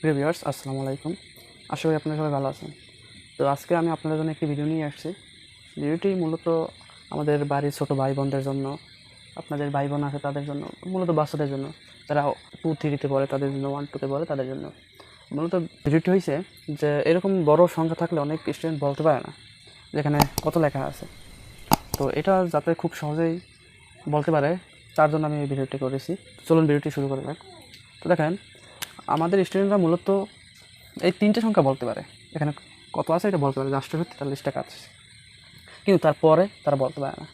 প্রিয় ভিউয়ার্স, আসসালামু আলাইকুম। আশা করি আপনারা সবাই ভালো আছেন। তো আজকে আমি আপনাদের জন্য একটি ভিডিও নিয়ে আসছি। ভিডিওটি মূলত আমাদের বাড়ির ছোট ভাই বোনদের জন্য, আপনাদের ভাই বোন আছে তাদের জন্য, মূলত বাচ্চাদের জন্য। যারা টু থ্রিতে পড়ে, তাদের জন্য ওয়ান টুতে পড়ে, তাদের জন্য। মূলত ভিডিওটি হয়েছে যে এরকম বড় সংখ্যা থাকলে অনেক স্টুডেন্ট বলতে পারে না, যেখানে কত লেখা আছে। তো এটা যাতে খুব সহজেই বলতে পারে, তার জন্য আমি এই ভিডিওটি করেছি। চলুন ভিডিওটি শুরু করে যাক। তো দেখেন আমাদের স্টুডেন্টরা মূলত এই তিনটে সংখ্যা বলতে পারে। এখানে কত আছে এটা বলতে পারে আটশোশো তেতাল্লিশ টাকা আছে। কিন্তু তারপরে তারা বলতে পারে না।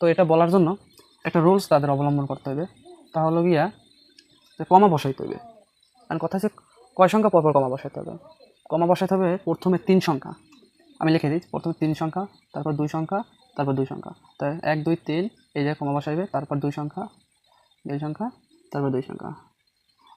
তো এটা বলার জন্য একটা রুলস তাদের অবলম্বন করতে হবে। তা হলো গিয়া যে কমা বসাইতে হবে। কারণ কথা হচ্ছে কয় সংখ্যা পরপর কমা বসাইতে হবে? কমা বসাইতে হবে প্রথমে তিন সংখ্যা। আমি লিখে দিই, প্রথমে তিন সংখ্যা, তারপর দুই সংখ্যা, তারপর দুই সংখ্যা। তাই এক, দুই, তিন, এই জায়গায় কমা বসাইবে, তারপর দুই সংখ্যা দুই সংখ্যা, তারপর দুই সংখ্যা।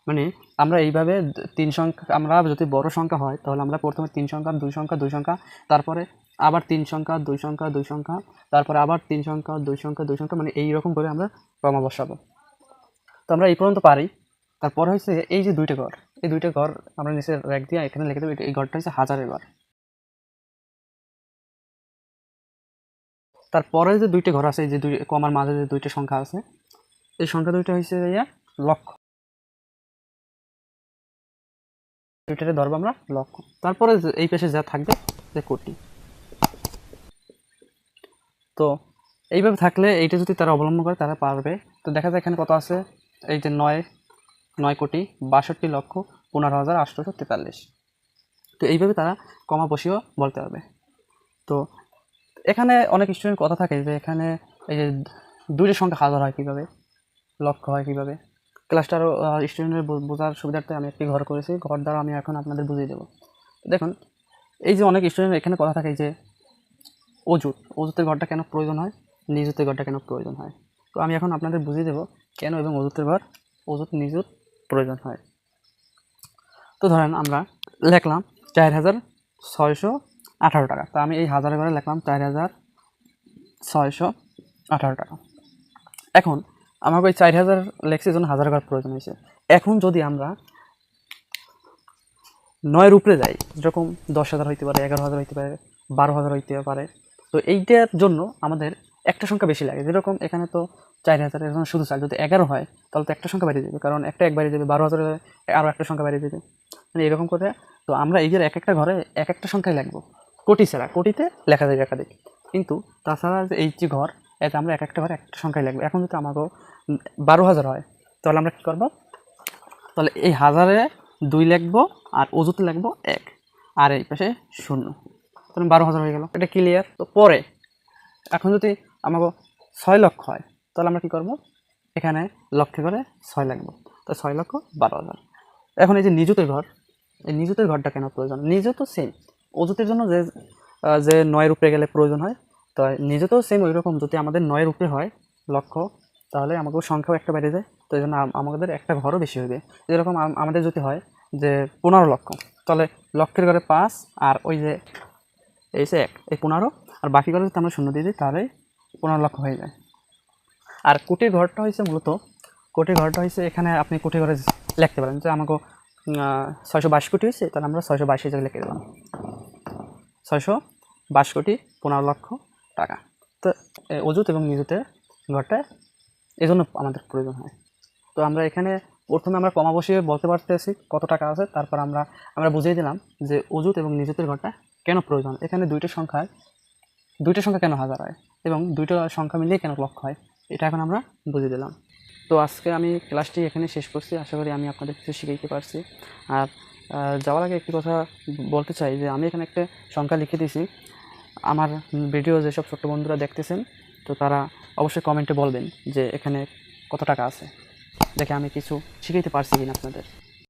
মানে আমরা এইভাবে তিন সংখ্যা, আমরা যদি বড় সংখ্যা হয়, তাহলে আমরা প্রথমে তিন সংখ্যা, দুই সংখ্যা দুই সংখ্যা, তারপরে আবার তিন সংখ্যা, দুই সংখ্যা দুই সংখ্যা, তারপরে আবার তিন সংখ্যা, দুই সংখ্যা দুই সংখ্যা মানে এই রকম করে আমরা ক্রমা বসাবো। তো আমরা এই পর্যন্ত পারি। তারপর হচ্ছে এই যে দুইটা ঘর, এই দুইটা ঘর আমরা নিচে র্যাক দিয়ে এখানে লিখে দেবো, এই ঘরটা হচ্ছে হাজারের ঘর। তারপরে যে দুইটা ঘর আছে, এই যে দুই কমার মাঝে যে দুইটা সংখ্যা আছে, এই সংখ্যা দুইটা ইয়া, লক্ষ। দুইটারে ধরবো আমরা লক্ষ তারপরে এই পেশে যা থাকবে, যে কোটি তো এইভাবে থাকলে এইটা যদি তারা অবলম্বন করে, তারা পারবে। তো দেখা যায় এখানে কত আছে? এই যে নয় নয় কোটি বাষট্টি লক্ষ পনেরো হাজার আটশোশো তেতাল্লিশ। তো এইভাবে তারা কমা বসিও বলতে হবে। তো এখানে অনেক স্টুডেন্ট কথা থাকে যে এখানে এই যে দুইটা সংখ্যা হাজার হয় কীভাবে, লক্ষ হয় কীভাবে। ক্লাসটা আরও স্টুডেন্টের বোঝার সুবিধার্থে আমি একটি ঘর করেছি। ঘর দ্বারা আমি এখন আপনাদের বুঝিয়ে দেবো। দেখুন, এই যে অনেক স্টুডেন্ট এখানে কথা থাকে যে অজুত অজুতের ঘরটা কেন প্রয়োজন হয়? নিযুতের ঘরটা কেন প্রয়োজন হয়? তো আমি এখন আপনাদের বুঝিয়ে দেবো কেন এবং অজুতের ঘর অজুত নিযুত প্রয়োজন হয়। তো ধরেন আমরা লিখলাম চার হাজার ছয়শো আঠারো টাকা। তো আমি এই হাজারের ঘরে লেখলাম চার হাজার ছয়শো আঠারো টাকা। এখন আমাকে ওই চার হাজার লেখছি জন্য হাজার ঘর প্রয়োজন হয়েছে। এখন যদি আমরা নয়ের উপরে যাই, যেরকম দশ হাজার হইতে পারে, এগারো হাজার হইতে পারে, বারো হাজার হইতে পারে, তো এইটার জন্য আমাদের একটা সংখ্যা বেশি লাগে। যেরকম এখানে তো চার হাজার এখন শুধু চাল, যদি এগারো হয়, তাহলে তো একটা সংখ্যা বেড়ে যাবে, কারণ একটা এক বেড়ে যাবে, বারো হাজার আরও একটা সংখ্যা বেড়ে যাবে। মানে এরকম করে, তো আমরা এই যে এক একটা ঘরে এক একটা সংখ্যায় লাগবো। কোটি ছাড়া, কোটিতে লেখা যায় একাধিক। কিন্তু তাছাড়া যে এই যে ঘর এতে আমরা এক একটা ঘরে একটা সংখ্যায় লিখব এখন যদি আমাকেও বারো হাজার হয়। তাহলে আমরা কী করব? তাহলে এই হাজারে দুই লিখব আর অজুতে লিখব এক। আর এই পাশে শূন্য। তাহলে বারো হাজার হয়ে গেল। এটা ক্লিয়ার তো পরে, এখন যদি আমাকে ছয় লক্ষ হয়, তাহলে আমরা কী করব? এখানে লক্ষে করে ছয় লাগবো তো ছয় লক্ষ বারো হাজার। এখন এই যে নিযুতের ঘর, এই নিযুতের ঘরটা কেন প্রয়োজন? নিজে তো সেম অজুতের জন্য যে যে নয়ের উপরে গেলে প্রয়োজন হয়, তো নিজে তো সেম ওই রকম যদি আমাদের নয়ের উপরে হয় লক্ষ তাহলে আমাকে সংখ্যাও একটা বেড়ে যায়, তো এই জন্য আমাদের একটা ঘরও বেশি হবে যেরকম আম- আমাদের যদি হয় যে পনেরো লক্ষ, তাহলে লক্ষের ঘরে পাঁচ আর ওই যে এই যে এক, এই পনেরো, আর বাকি ঘরে যদি আমরা শূন্য দিয়ে দিই, তাহলে পনেরো লক্ষ হয়ে যায়। আর কোটির ঘরটা হয়েছে মূলত, কোটির ঘরটা হয়েছে এখানে আপনি কোটি ঘরে লিখতে পারেন যে আমাকে ছয়শো বাইশ কোটি হয়েছে তাহলে আমরা ছয়শো বাইশ হিসাবে লিখে দিলাম। ছয়শো বাইশ কোটি পনেরো লক্ষ টাকা। তো অজুত এবং নিযুতের ঘরটা এই জন্য আমাদের প্রয়োজন হয়। তো আমরা এখানে প্রথমে আমরা কমা বসিয়ে বলতে পারতেছি কত টাকা আছে, তারপর আমরা আমরা বুঝিয়ে দিলাম যে অজুত এবং নিযুতের ঘরটা কেন প্রয়োজন। এখানে দুইটা সংখ্যায় দুইটা সংখ্যা কেন হাজার হয় এবং দুইটা সংখ্যা মিলিয়ে কেন লক্ষ হয়, এটা এখন আমরা বুঝিয়ে দিলাম। তো আজকে আমি ক্লাসটি এখানে শেষ করছি, আশা করি আমি আপনাদের কিছু শিখাইতে পারছি। আর যাওয়ার আগে একটি কথা বলতে চাই যে আমি এখানে একটা সংখ্যা লিখে দিয়েছি। আমার ভিডিও যেসব ছোট্ট বন্ধুরা দেখতেছেন তো তারা অবশ্যই কমেন্টে বলবেন যে এখানে কত টাকা আছে। দেখে আমি কিছু শিখাইতে পারছি কিনা আপনাদের।